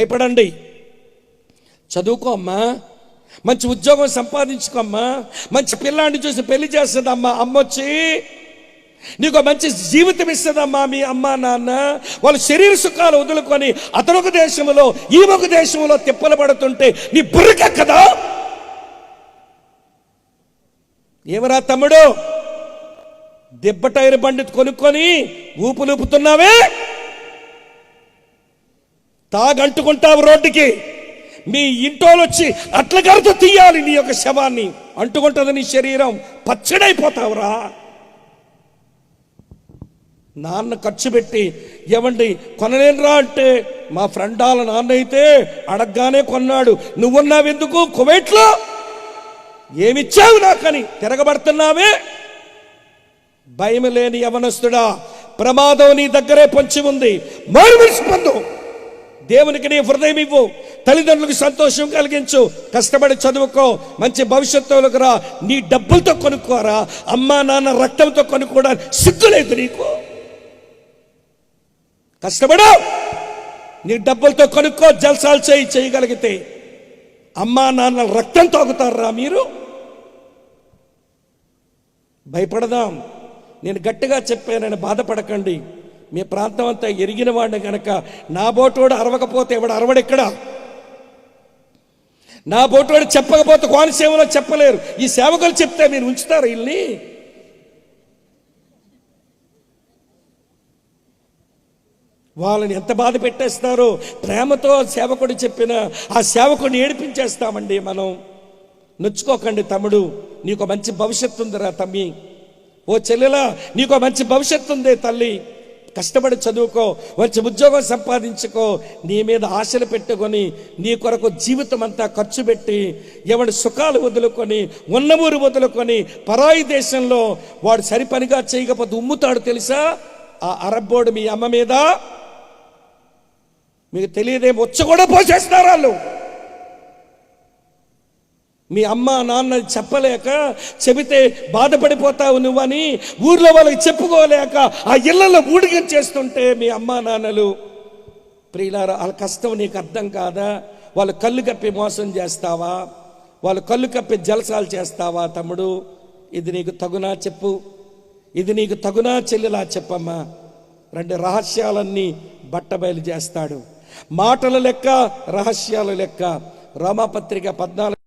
భయపడండి. చదువుకో అమ్మా. మంచి ఉద్యోగం సంపాదించుకోమ్మా మంచి పిల్లాన్ని చూసి పెళ్ళి చేస్తుందమ్మా అమ్మొచ్చి నీకు మంచి జీవితం ఇస్తుందమ్మా మీ అమ్మ నాన్న. వాళ్ళు శరీర సుఖాలు వదులుకొని అతనొక దేశంలో ఈ ఒక దేశంలో తిప్పలు పడుతుంటే నీ బుర్రకెక్కదా ఏమరా తమ్ముడు? దెబ్బ టైర్ బండి కొనుక్కొని ఊపులూపుతున్నావే తాగంటుకుంటావు రోడ్డుకి. మీ ఇంటోళ్ళు వచ్చి అట్ల గరతో తీయాలి నీ యొక్క శవాన్ని. అంటుకుంటుంది నీ శరీరం. పచ్చడైపోతావురా. నాన్న ఖర్చు పెట్టి ఏమండి కొనలేనురా అంటే మా ఫ్రెండ్ వాళ్ళ నాన్న అయితే అడగగానే కొన్నాడు. నువ్వున్నావెందుకు? కువైట్లో? ఏమిచ్చావు నాకని? తిరగబడుతున్నావే? భయం లేని యవనస్తుడా ప్రమాదం నీ దగ్గరే పొంచి ఉంది. మారుమనిషి పొందు. దేవునికి నీ హృదయం ఇవ్వు. తల్లిదండ్రులకు సంతోషం కలిగించు. కష్టపడి చదువుకో. మంచి భవిష్యత్తులకు రా. నీ డబ్బులతో కొనుక్కోరా. అమ్మా నాన్న రక్తంతో కొనుక్కోవడానికి సిగ్గులేదు నీకు. కష్టపడు. నీ డబ్బులతో కొనుక్కో. జల్సాలు చేయి చేయగలిగితే. అమ్మా నాన్న రక్తం తాగుతారా మీరు? భయపడదాం. నేను గట్టిగా చెప్పానని బాధపడకండి. మీ ప్రాంతం అంతా ఎరిగిన వాడిని కనుక నా బోటోడు అరవకపోతే ఎవడు అరవడెక్కడ నా బోటోడు చెప్పకపోతే కోనసీమలో చెప్పలేరు. ఈ సేవకులు చెప్తే మీరు ఉంచుతారు వీళ్ళని? వాళ్ళని ఎంత బాధ పెట్టేస్తారో ప్రేమతో సేవకుడు చెప్పిన ఆ సేవకుడిని ఏడిపించేస్తామండి మనం. నొచ్చుకోకండి తమ్ముడు నీకు మంచి భవిష్యత్తు ఉందిరా తమ్మి. ఓ చెల్లెలా నీకు మంచి భవిష్యత్తు ఉంది తల్లి. కష్టపడి చదువుకో వచ్చి ఉద్యోగం సంపాదించుకో నీ మీద ఆశలు పెట్టుకొని నీ కొరకు జీవితం అంతా ఖర్చు పెట్టి ఎవడి సుఖాలు వదులుకొని ఉన్న ఊరు వదులుకొని పరాయి దేశంలో వాడు సరిపనిగా చేయకపోతే ఉమ్ముతాడు తెలుసా? ఆ అరబ్బోడు మీ అమ్మ మీద? మీకు తెలియదేమో వచ్చి కూడా పోసేస్తారు వాళ్ళు. మీ అమ్మ నాన్న చెప్పలేక చెబితే బాధపడిపోతావు నువ్వని ఊర్లో వాళ్ళకి చెప్పుకోలేక ఆ ఇళ్ళలో ఊడిగం చేస్తుంటే మీ అమ్మ నాన్నలు ప్రియులారా వాళ్ళ కష్టం నీకు అర్థం కాదా? వాళ్ళు కళ్ళు కప్పి మోసం చేస్తావా? వాళ్ళు కళ్ళు కప్పి జలసాలు చేస్తావా తమ్ముడు? ఇది నీకు తగునా చెప్పు. ఇది నీకు తగునా చెల్లెలా చెప్పమ్మా. రెండు రహస్యాలన్నీ బట్టబయలు చేస్తాడు. మాటల లెక్క రహస్యాల లెక్క. రామపత్రిక పద్నాలుగు